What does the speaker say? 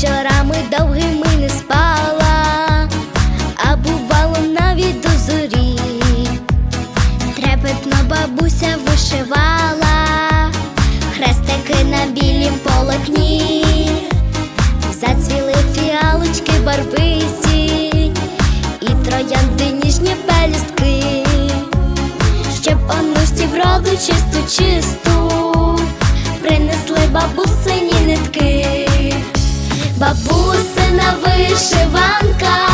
Вечорами довгими не спала, а бувало навіть до зорі. Трепетно бабуся вишивала, хрестики на білім полотні, зацвіли фіалочки барвисті і троянди ніжні пелюстки, щоб онусі в роду чисту, чисту принесли бабусі. Вишиванка,